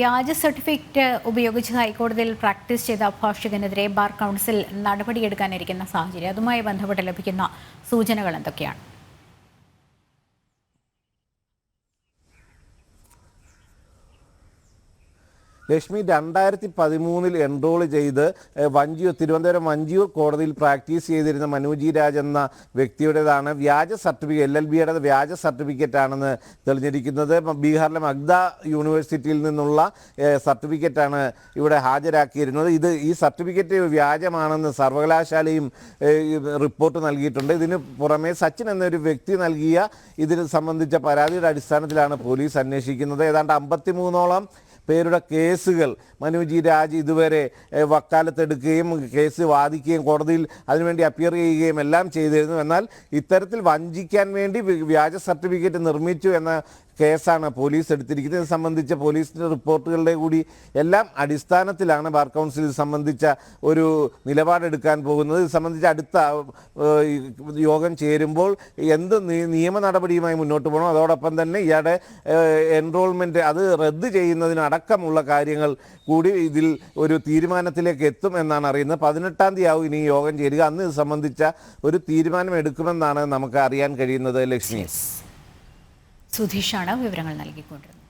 വ്യാജ സർട്ടിഫിക്കറ്റ് ഉപയോഗിച്ച് ഹൈക്കോടതിയിൽ പ്രാക്ടീസ് ചെയ്ത അഭിഭാഷകനെതിരെ ബാർ കൗൺസിൽ നടപടിയെടുക്കാനിരിക്കുന്ന സാഹചര്യം അതുമായി ബന്ധപ്പെട്ട് ലഭിക്കുന്ന സൂചനകൾ എന്തൊക്കെയാണ്? ലക്ഷ്മി രണ്ടായിരത്തി പതിമൂന്നിൽ എൻറോൾ ചെയ്ത് വഞ്ചിയൂർ തിരുവനന്തപുരം വഞ്ചിയൂർ കോടതിയിൽ പ്രാക്ടീസ് ചെയ്തിരുന്ന മനോജി രാജ് എന്ന വ്യക്തിയുടേതാണ്. വ്യാജ സർട്ടിഫിക്കറ്റ് എൽ എൽ ബിയുടെ വ്യാജ സർട്ടിഫിക്കറ്റ് ആണെന്ന് തെളിഞ്ഞിരിക്കുന്നത് ബീഹാറിലെ മഗ്ദ യൂണിവേഴ്സിറ്റിയിൽ നിന്നുള്ള സർട്ടിഫിക്കറ്റ് സർട്ടിഫിക്കറ്റാണ് ഇവിടെ ഹാജരാക്കിയിരുന്നത്. ഇത് ഈ സർട്ടിഫിക്കറ്റ് വ്യാജമാണെന്ന് സർവകലാശാലയും റിപ്പോർട്ട് നൽകിയിട്ടുണ്ട്. ഇതിന് പുറമെ സച്ചിൻ എന്നൊരു വ്യക്തി നൽകിയ ഇതിന് സംബന്ധിച്ച പരാതിയുടെ അടിസ്ഥാനത്തിലാണ് പോലീസ് അന്വേഷിക്കുന്നത്. ഏതാണ്ട് അമ്പത്തിമൂന്നോളം പേരുടെ കേസുകൾ. മനുജി രാജ് ഇതുവരെ വക്കാലത്തെടുക്കുകയും കേസ് വാദിക്കുകയും കോടതിയിൽ അതിനുവേണ്ടി അപ്പിയർ ചെയ്യുകയും എല്ലാം ചെയ്തിരുന്നു. എന്നാൽ ഇത്തരത്തിൽ വഞ്ചിക്കാൻ വേണ്ടി വ്യാജ സർട്ടിഫിക്കറ്റ് നിർമ്മിച്ചു എന്ന കേസാണ് പോലീസ് എടുത്തിരിക്കുന്നത്. ഇത് സംബന്ധിച്ച പോലീസിന്റെ റിപ്പോർട്ടുകളുടെ കൂടി എല്ലാം അടിസ്ഥാനത്തിലാണ് ബാർ കൗൺസിൽ സംബന്ധിച്ച ഒരു നിലപാടെടുക്കാൻ പോകുന്നത്. ഇത് സംബന്ധിച്ച് അടുത്ത യോഗം ചേരുമ്പോൾ എന്ത് നിയമ നടപടിയുമായി മുന്നോട്ട് പോകണം അതോടൊപ്പം തന്നെ ഇയാളുടെ എൻറോൾമെന്റ് അത് റദ്ദ് ചെയ്യുന്നതിനടക്കമുള്ള കാര്യങ്ങൾ കൂടി ഇതിൽ ഒരു തീരുമാനത്തിലേക്ക് എത്തും എന്നാണ് അറിയുന്നത്. പതിനെട്ടാം തീയതി ആവും ഇനി യോഗം ചേരുക. അന്ന് ഇത് സംബന്ധിച്ച ഒരു തീരുമാനം എടുക്കുമെന്നാണ് നമുക്ക് അറിയാൻ കഴിയുന്നത് ലക്ഷ്മി. സുധീഷാണ് വിവരങ്ങൾ നൽകിക്കൊണ്ടിരുന്നത്.